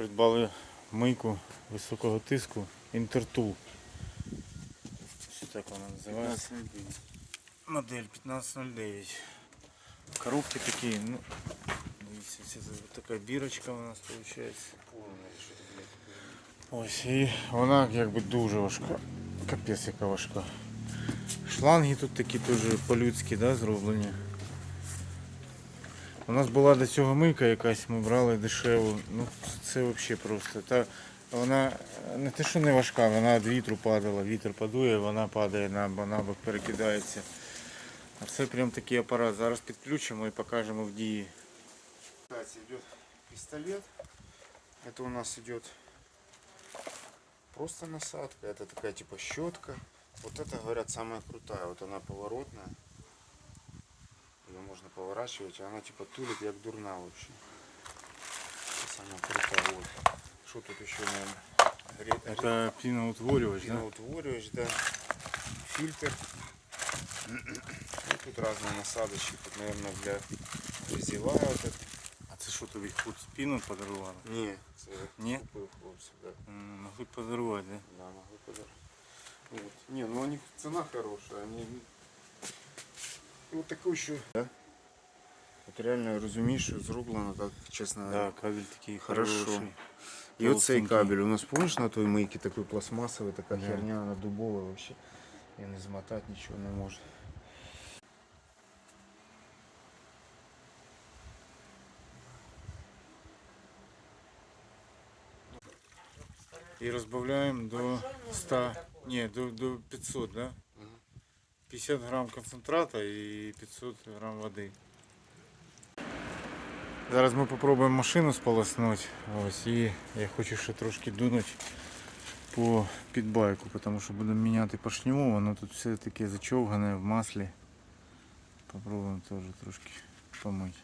придбали мийку високого тиску Інтертул. Що так вона називається? Модель 1509. Коробки такі, ну, дивіться, це така бірочка у нас виходить. Ось і вона якби дуже важка. Капець яка важка. Шланги тут такі теж по-людськи да, зроблені. У нас була до цього мийка якась, ми брали дешеву. Ну це взагалі просто. Та, вона не те, що не важка, вона від вітру падала, вітер подує, вона падає на, на бок перекидається. А це прям такий апарат. Зараз підключимо і покажемо в дії. Кстати, идет пистолет. Это у нас идет просто насадка. Это такая типа щетка. Вот это, говорят, самая крутая. Вот она поворотная. Ее можно поворачивать, и она типа тулит, как дурна вообще. Это самая крутая. Вот. Что тут еще, наверное? Це піноутворювач, да? Піноутворювач, да. Фильтр. Ну, тут разные насадочки. Тут, наверное, для резила вот это. А це що тобі худ піну подарували? Ні, це Ні? купив хлопці, да. М, Могли подарувати, да? Да, могу подарить. Вот. Не, ну у них цена хорошая, они... И вот такой еще... Да? Вот реально розумієш, що зроблено так, чесно. Да, кабель такий Хорошо. хороший. І оцей толстенький. кабель. У нас помниш на той мийці такий пластмасовий, така Да. херня, вона дубова вообще. І не змотати нічого не може. І розбавляємо до 100, ні, до, до 500, да? 50 грам концентрата і 500 грам води. Зараз ми спробуємо машину сполоснути. Ось, і я хочу ще трошки дунути по підбайку, тому що будемо міняти поршневу, воно тут все таке зачовгане в маслі. Попробуємо теж трошки помити.